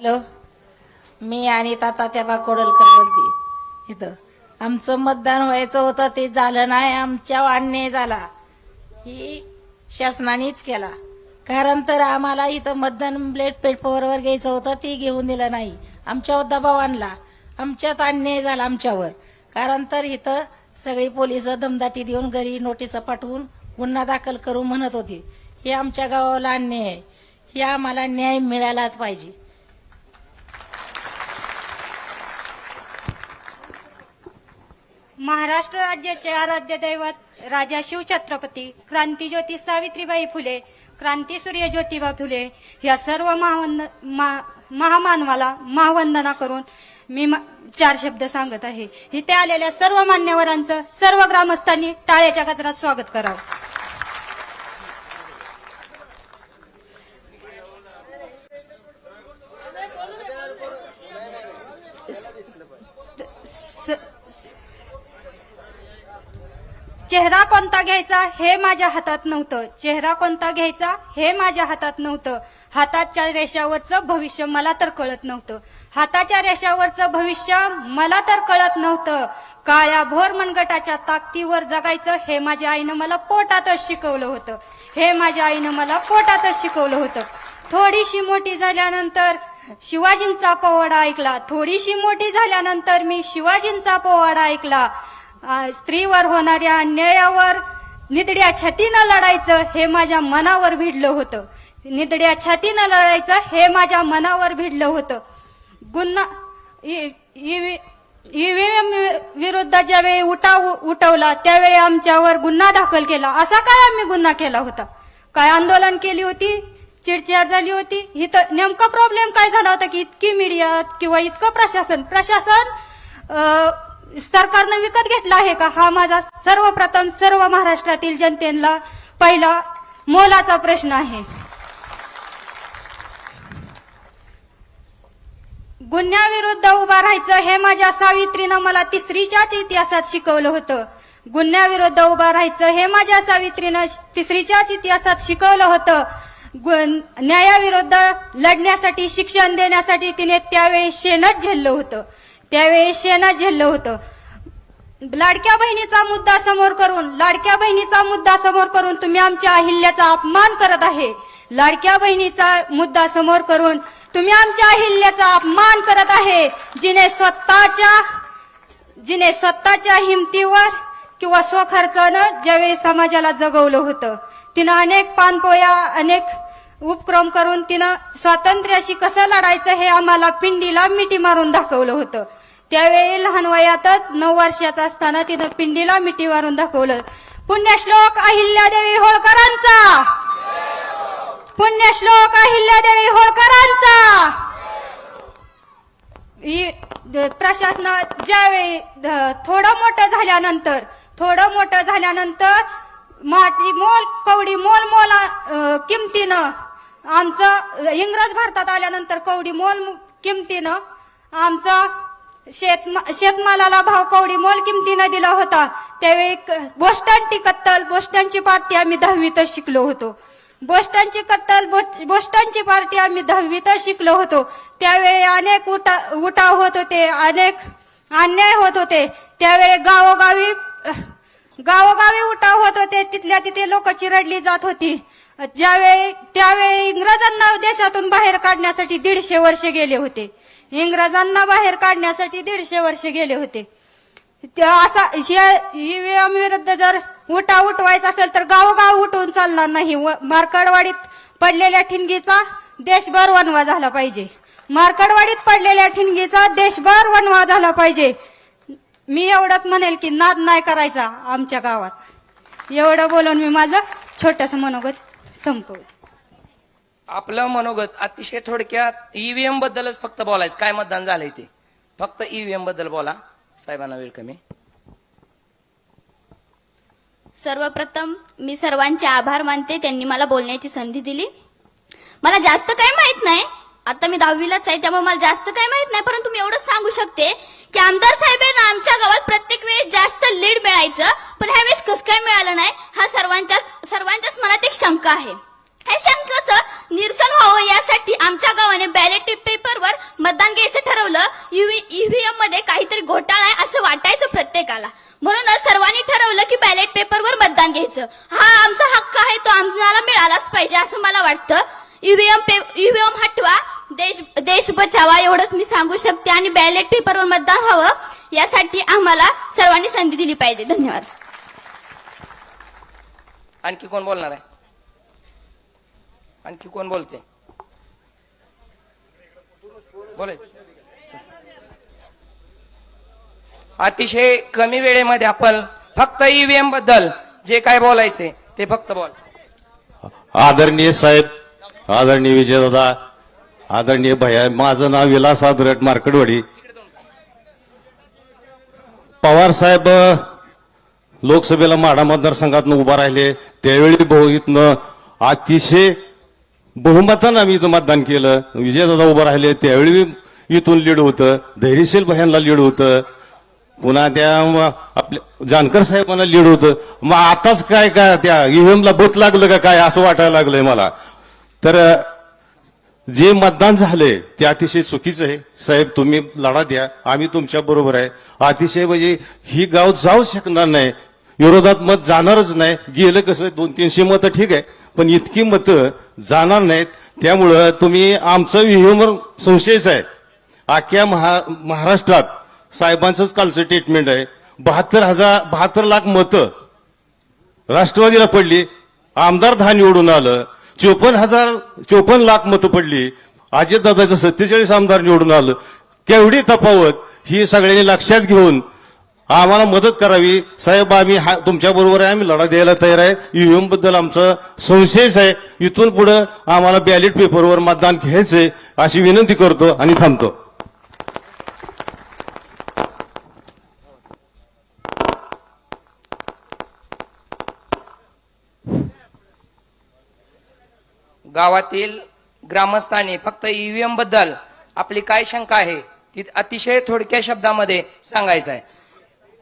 Hello? मी आणि तात्याबा कोडलकर बोलते. इथं. आमचं मतदान व्हायचं होतं ते झालं नाही आमच्या अन्याय झाला. ही शासनानेच केला. कारण तर आम्हाला इथं मतदान ब्लेड पेपरवर घ्यायचं होतं ते घेऊन दिलं नाही. आमच्यावर दबाव आणला. आमच्यात अन्याय झाला आमच्यावर. कारण तर इथं सगळी पोलीस दमदाटी देऊन घरी नोटीस पाठवून गुन्हा दाखल करू म्हणत होती. हे आमच्या गावाला अन्याय आहे. हे आम्हाला न्याय मिळालाच पाहिजे. महाराष्ट्र राज्याचे आराध्य दैवत राजा शिवछत्रपती क्रांतीज्योती सावित्रीबाई फुले क्रांती सूर्य ज्योतिबा फुले या सर्व महावंद मा- महामानवाला महावंदना करून मी चार शब्द सांगत आहे. इथे आलेल्या सर्व मान्यवरांचं सर्व ग्रामस्थांनी टाळ्याच्या गजरात स्वागत करावं. घ्यायचा हे माझ्या हातात नव्हतं. चेहरा कोणता घ्यायचा हे माझ्या हातात नव्हतं. हाताच्या रेषावरचं भविष्य मला तर कळत नव्हतं. हाताच्या रेषावरचं भविष्य मला तर कळत नव्हतं. काळ्या भोर मनगटाच्या ताकदीवर जगायचं हे माझ्या आईनं मला पोटातच शिकवलं होतं. हे माझ्या आईनं मला पोटातच शिकवलं होतं. थोडीशी मोठी झाल्यानंतर शिवाजींचा पोवाडा ऐकला. थोडीशी मोठी झाल्यानंतर मी शिवाजींचा पोवाडा ऐकला. स्त्रीवर होणाऱ्या अन्यायावर निदड्या छातीनं लढायचं हे माझ्या मनावर भिडलं होतं. निदड्या छातीनं लढायचं हे माझ्या मनावर भिडलं होतं. गुन्हा ईव्हीएम विरुद्ध ज्यावेळी उठाव उठवला त्यावेळी आमच्यावर गुन्हा दाखल केला. असा काय आम्ही गुन्हा केला होता. काय आंदोलन केली होती? चिडचिड झाली होती? इथं नेमका प्रॉब्लेम काय झाला होता की इतकी मीडिया किंवा इतकं प्रशासन प्रशासन सरकारनं विकत घेतला आहे का? हा माझा सर्वप्रथम सर्व महाराष्ट्रातील जनतेला पहिला मोलाचा प्रश्न आहे. गुन्ह्याविरुद्ध उभा राहायचं हे माझ्या सावित्रीनं मला तिसरीच्याच इतिहासात शिकवलं होतं. गुन्ह्याविरुद्ध उभा राहायचं हे माझ्या सावित्रीनं तिसरीच्याच इतिहासात शिकवलं होतं. न्यायाविरुद्ध लढण्यासाठी शिक्षण देण्यासाठी तिने त्यावेळी शेणच झेललं होतं. त्यावेळी शेणा झेललं होतं. लाडक्या बहिणीचा मुद्दा समोर करून लाडक्या बहिणीचा मुद्दा समोर करून तुम्ही आमच्या अहिल्याचा अपमान करत आहे. लाडक्या बहिणीचा मुद्दा समोर करून तुम्ही आमच्या अहिल्याचा अपमान करत आहे. जिने स्वतःच्या जिने स्वतःच्या हिमतीवर किंवा स्वखर्चानं ज्यावेळी समाजाला जगवलं होतं तिनं अनेक पानपोया अनेक उपक्रम करून तिनं स्वातंत्र्याशी कसं लढायचं हे आम्हाला पिंडीला मिठी मारून दाखवलं होतं. त्यावेळी लहान वयातच नऊ वर्षाचा असताना तिनं पिंडीला मिठी मारून दाखवलं. पुण्यश्लोक अहिल्यादेवी होळकरांचा! पुण्यश्लोक अहिल्यादेवी होळकरांचा! ही प्रशासनात ज्यावेळी थोडं मोठं झाल्यानंतर थोडं मोठं झाल्यानंतर माटी मोल कवडी मोल मोला किमतीनं आमचं इंग्रज भारतात आल्यानंतर कवडी मोल किमतीनं आमचा शेत शेतमालाला भाव कवडी मोल किमतीनं दिला होता. त्यावेळी क- बोस्टांची कत्तल बोस्टांची पार्टी आम्ही दहावीतच शिकलो होतो. बोस्टांची कत्तल बोट- बोस्टांची पार्टी आम्ही दहावीतच शिकलो होतो. त्यावेळी अनेक उठा उठाव होत होते अनेक अन्याय होत होते. त्यावेळी गावोगावी गावोगावी उठाव होत होते तिथल्या तिथे लोक रडली जात होती. ज्यावेळी त्यावेळी इंग्रजांना देशातून बाहेर काढण्यासाठी दीडशे वर्ष गेले होते. इंग्रजांना बाहेर काढण्यासाठी दीडशे वर्ष गेले होते. त्या असा ईव्हीएम विरुद्ध जर उठा उठवायचा असेल तर गावोगाव उठवून चालणार नाही. व- मार्कडवाडीत पडलेल्या ठिणगीचा देशभर वनवा झाला पाहिजे. मार्कडवाडीत पडलेल्या ठिणगीचा देशभर वनवा झाला पाहिजे. मी एवढंच म्हणेल की नाद नाही करायचा आमच्या गावात. एवढं बोलून मी माझं छोटस मनोगत संपवलं आपलं मनोगत अतिशय थोडक्यात ईव्हीएम बद्दलच फक्त बोलायचं. काय मतदान झालंय ते? फक्त ईव्हीएमबद्दल बोला. साहेबांना वेळ कमी. सर्वप्रथम मी सर्वांचे आभार मानते. त्यांनी मला बोलण्याची संधी दिली. मला जास्त काही माहीत नाही. आता मी दहावीलाच आहे त्यामुळे मला जास्त काही माहीत नाही परंतु मी एवढं सांगू शकते की आमदार साहेबांना आमच्या गावात प्रत्येक वेळेस जास्त लीड मिळायचं पण ह्यावेळेस कसं काय मिळालं नाही हा सर्वांच्याच सर्वांच्याच मनात एक शंका आहे. ह्या शंकाच निरसन व्हावं यासाठी आमच्या गावाने बॅलेट पेपरवर मतदान घ्यायचं ठरवलं ईव्हीएममध्ये काहीतरी घोटाळा आहे असं वाटायचं प्रत्येकाला. म्हणूनच सर्वांनी ठरवलं की बॅलेट पेपरवर मतदान घ्यायचं. हा आमचा हक्क आहे तो आम्हाला मिळालाच पाहिजे असं मला वाटतं. ईव्हीएम ईव्हीएम हटवा. देश देश बचावा एवढंच मी सांगू शकते आणि बॅलेट पेपरवर मतदान व्हावं यासाठी आम्हाला सर्वांनी संधी दिली पाहिजे. धन्यवाद. आणखी कोण बोलणार आहे? आणखी कोण बोलते? बोले. अतिशय कमी वेळेमध्ये आपण फक्त ईव्हीएमबद्दल जे काय बोलायचे ते फक्त बोल. आदरणीय साहेब आदरणीय विजयदादा आदरणीय भैया माझं नाव विलास आदरट मार्कडवाडी. पवार साहेब लोकसभेला माढा मतदारसंघातून उभा राहिले. त्यावेळी बहुतनं इथनं अतिशय बहुमतानं आम्ही इथं मतदान केलं. विजयदादा उभं राहिले. त्यावेळी इथून लीड होतं. धैर्यशील भयांना लीड होतं. पुन्हा त्या आपल्या जानकर साहेबांना लीड होतं. मग आताच काय काय त्या ईव्हीएमला बोत लागलं का काय असं वाटायला लागलंय मला. तर जे मतदान झाले ते अतिशय चुकीचं आहे. साहेब तुम्ही लढा द्या. आम्ही तुमच्या बरोबर आहे. अतिशय म्हणजे ही गाव जाऊ शकणार नाही. विरोधात मत जाणारच नाही. गेलं कसं दोन तीनशे मतं ठीक आहे. पण इतकी मतं जाणार नाहीत. त्यामुळं तुम्ही आमचं व्हीएमवर संशयच आहे आख्या महा महाराष्ट्रात साहेबांचंच कालचं ट्रीटमेंट आहे. बहात्तर हजार बहात्तर लाख मतं राष्ट्रवादीला पडली. आमदार दहा निवडून आलं. चोपन्न हजार चोपन्न लाख मतं पडली. अजितदादाचं सत्तेचाळीस आमदार निवडून आलं. केवढी तफावत? ही सगळ्यांनी लक्षात घेऊन आम्हाला मदत करावी. साहेब आम्ही हा तुमच्याबरोबर आहे. आम्ही लढा द्यायला तयार आहे. ईव्हीएमबद्दल आमचं संशयच आहे. इथून पुढं आम्हाला बॅलेट पेपरवर मतदान घ्यायचंय अशी विनंती करतो आणि थांबतो. गावातील ग्रामस्थांनी फक्त ईव्हीएमबद्दल आपली काय शंका आहे ती अतिशय थोडक्या शब्दामध्ये सांगायचं आहे.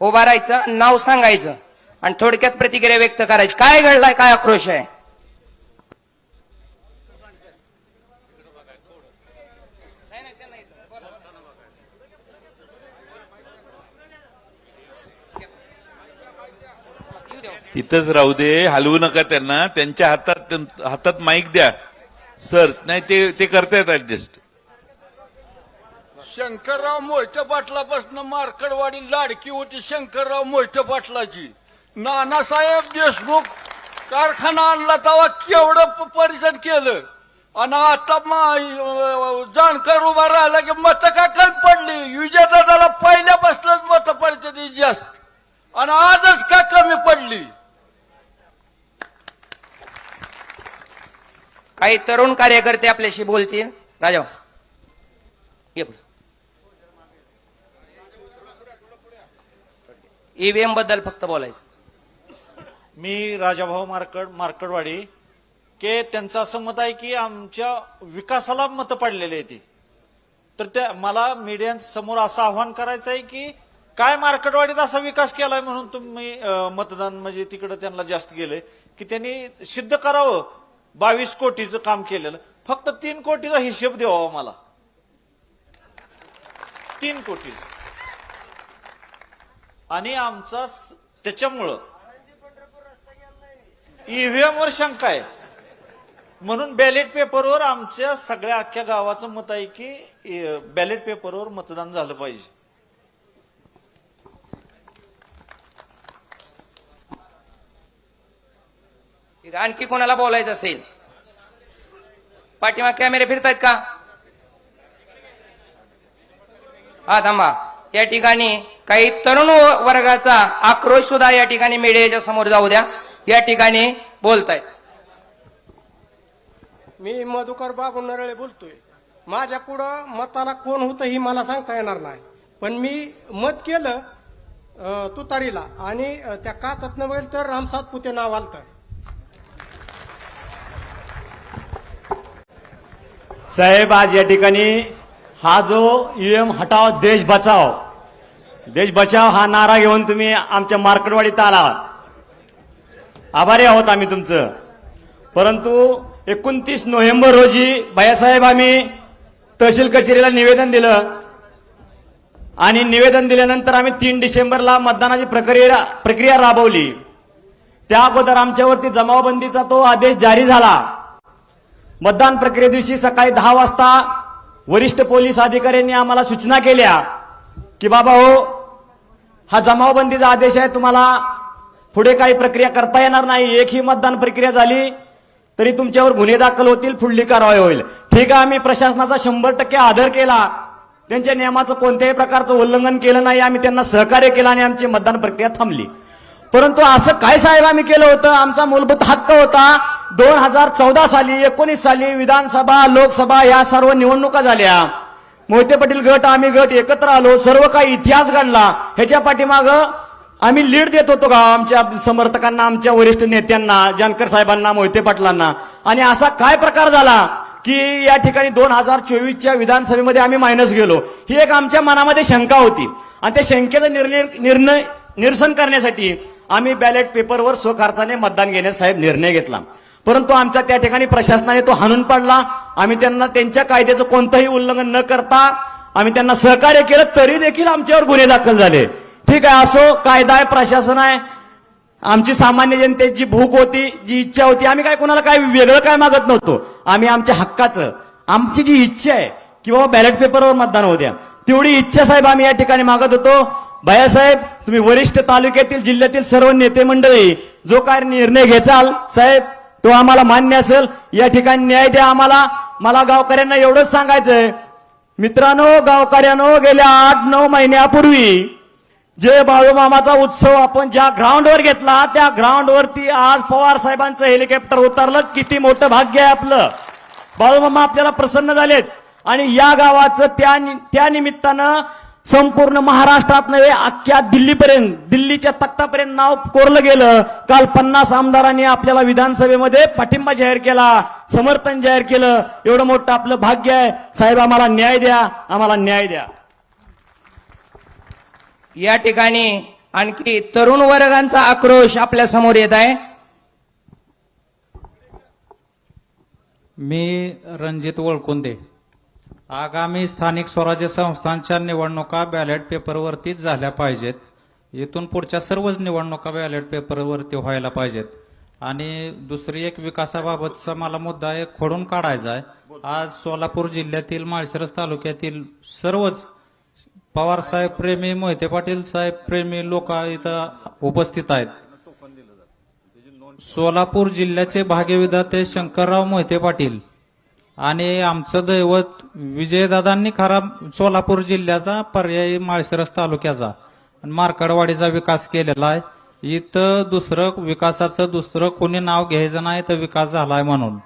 हो उभा राहायचं नाव सांगायचं आणि थोडक्यात प्रतिक्रिया व्यक्त करायची. काय घडलाय काय आक्रोश आहे? तिथंच राहू दे हलवू नका त्यांना. त्यांच्या हातात हातात माईक द्या. सर नाही ते ते करतायत ऍडजस्ट शंकरराव मोहिते पाटलापासून मार्कडवाडी लाडकी होती शंकरराव मोहिते पाटलाची. नानासाहेब देशमुख कारखाना आणला तेव्हा केवढं परिजन परिषद केलं. आणि आता मा- उभा राहिला की मत का कमी पडली? विजयदादाला पहिल्यापासूनच मत पडते जास्त. आणि आजच का कमी पडली? काही तरुण कार्यकर्ते आपल्याशी बोलतील. राजा ये ईव्हीएमबद्दल फक्त बोलायचं. मी राजाभाऊ मार्कड मार्कडवाडी के त्यांचं असं मत आहे की आमच्या विकासाला मतं पडलेली आहे ती. तर त्या मला मीडियांसमोर असं आव्हान करायचं आहे की काय मार्केटवाडीत असा विकास केलाय म्हणून तुम्ही मतदान म्हणजे तिकडे त्यांना जास्त गेले की त्यांनी सिद्ध करावं. बावीस कोटीचं काम केलेलं. फक्त तीन कोटीचा हिशेब द्यावा मला. तीन कोटी आणि आमचा त्याच्यामुळं ईव्हीएम वर शंका आहे. म्हणून बॅलेट पेपरवर आमच्या सगळ्या अख्ख्या गावाचं मत आहे की बॅलेट पेपरवर मतदान झालं पाहिजे. का आणखी कोणाला बोलायचं असेल? पाठीमाग कॅमेरे फिरतायत का? हा थांबा. या ठिकाणी काही तरुण वर्गाचा आक्रोश सुद्धा या ठिकाणी मीडियाच्या समोर जाऊ द्या. या ठिकाणी बोलतायत. मी मधुकर बाबू नरळे बोलतोय. माझ्या पुढं मताला कोण होतं ही मला सांगता येणार नाही. पण मी मत केलं तुतारीला आणि त्या त्या काचात होईल तर रामसात पुते नाव आलतं. साहेब आज या ठिकाणी हा जो ईएम हटाव देश बचाव देश बचाव हा नारा घेऊन तुम्ही आमच्या मार्केटवाडीत आला आभारी आहोत आम्ही तुमचं. परंतु एकोणतीस नोव्हेंबर रोजी भैयासाहेब आम्ही तहसील कचेरीला निवेदन दिलं. आणि निवेदन दिल्यानंतर आम्ही तीन डिसेंबरला मतदानाची प्रक्रिया प्रक्रिया राबवली. त्या अगोदर आमच्यावरती जमावबंदीचा तो आदेश जारी झाला. मतदान प्रक्रिये दिवशी सकाळी दहा वाजता वरिष्ठ पोलीस अधिकाऱ्यांनी आम्हाला सूचना केल्या की बाबा हो हा जमावबंदीचा आदेश आहे तुम्हाला पुढे काही प्रक्रिया करता येणार नाही. एक ही मतदान प्रक्रिया झाली तरी तुमच्यावर गुन्हे दाखल होतील पुढली कारवाई होईल. ठीक आहे आम्ही प्रशासनाचा शंभर टक्के आदर केला. त्यांच्या नियमाचं कोणत्याही प्रकारचं उल्लंघन केलं नाही. आम्ही त्यांना सहकार्य केलं आणि आमची मतदान प्रक्रिया थांबली. परंतु असं काय साहेब आम्ही केलं होतं? आमचा मूलभूत हक्क होता दोन हजार चौदा साली एकोणीस साली विधानसभा लोकसभा या सर्व निवडणुका झाल्या. मोहिते पाटील गट आम्ही गट एकत्र आलो सर्व काही इतिहास घडला. ह्याच्या पाठीमाग आम्ही लीड देत होतो का? आमच्या समर्थकांना आमच्या वरिष्ठ नेत्यांना जानकर साहेबांना मोहिते पाटलांना. आणि असा काय प्रकार झाला की या ठिकाणी दोन हजार चोवीसच्या विधानसभेमध्ये आम्ही मायनस गेलो. ही एक आमच्या मनामध्ये शंका होती. आणि त्या शंकेचं निर्णय निर्णय निरसन करण्यासाठी आम्ही बॅलेट पेपरवर स्वखर्चाने मतदान घेण्यास साहेब निर्णय घेतला. परंतु आमच्या त्या ठिकाणी प्रशासनाने तो हाणून पाडला. आम्ही त्यांना त्यांच्या कायद्याचं कोणतंही उल्लंघन न करता आम्ही त्यांना सहकार्य केलं तरी देखील आमच्यावर गुन्हे दाखल झाले. ठीक आहे असो कायदा आहे प्रशासन आहे. आमची सामान्य जनतेची भूक होती जी इच्छा होती आम्ही काय कोणाला काय वेगळं काय मागत नव्हतो. आम्ही आमच्या हक्काचं आमची जी इच्छा आहे की बाबा बॅलेट पेपरवर मतदान होऊ द्या. तेवढी इच्छा साहेब आम्ही या ठिकाणी मागत होतो. भैयासाहेब तुम्ही वरिष्ठ तालुक्यातील जिल्ह्यातील सर्व नेते मंडळी जो काय निर्णय घेचाल साहेब तो आम्हाला मान्य असेल या ठिकाणी न्याय द्या आम्हाला. मला गावकऱ्यांना एवढंच सांगायचंय. मित्रांनो गावकऱ्यानो गेल्या आठ नऊ महिन्यापूर्वी जे बाळूमामाचा उत्सव आपण ज्या ग्राउंडवर घेतला त्या ग्राउंडवरती आज पवार साहेबांचं हेलिकॉप्टर उतरलं. किती मोठं भाग्य आहे आपलं. बाळूमामा आपल्याला प्रसन्न झालेत. आणि या गावाचं त्या त्या निमित्तानं संपूर्ण महाराष्ट्रात नव्हे अख्ख्या दिल्लीपर्यंत दिल्लीच्या तख्तापर्यंत नाव कोरलं गेलं. काल पन्नास आमदारांनी आपल्याला विधानसभेमध्ये पाठिंबा जाहीर केला समर्थन जाहीर केलं. एवढं मोठं आपलं भाग्य आहे. साहेब आम्हाला न्याय द्या. आम्हाला न्याय द्या. या ठिकाणी आणखी तरुण वर्गांचा आक्रोश आपल्यासमोर येत आहे. मी रणजित वळकुंदे. आगामी स्थानिक स्वराज्य संस्थांच्या निवडणुका बॅलेट पेपरवरतीच झाल्या पाहिजेत. इथून पुढच्या सर्वच निवडणुका बॅलेट पेपरवरती व्हायला पाहिजेत. आणि दुसरी एक विकासाबाबतचा मला मुद्दा एक खोडून काढायचा आहे. आज सोलापूर जिल्ह्यातील माळशिरस तालुक्यातील सर्वच पवार साहेब प्रेमी मोहिते पाटील साहेब प्रेमी लोक इथं उपस्थित आहेत. सोलापूर जिल्ह्याचे भाग्यविधाते शंकरराव मोहिते पाटील आणि आमचं दैवत विजयदादांनी खरा सोलापूर जिल्ह्याचा पर्यायी माळशिरस तालुक्याचा मार्कडवाडीचा विकास केलेला आहे. इथं दुसरं विकासाचं दुसरं कोणी नाव घ्यायचं नाही तर विकास झालाय म्हणून.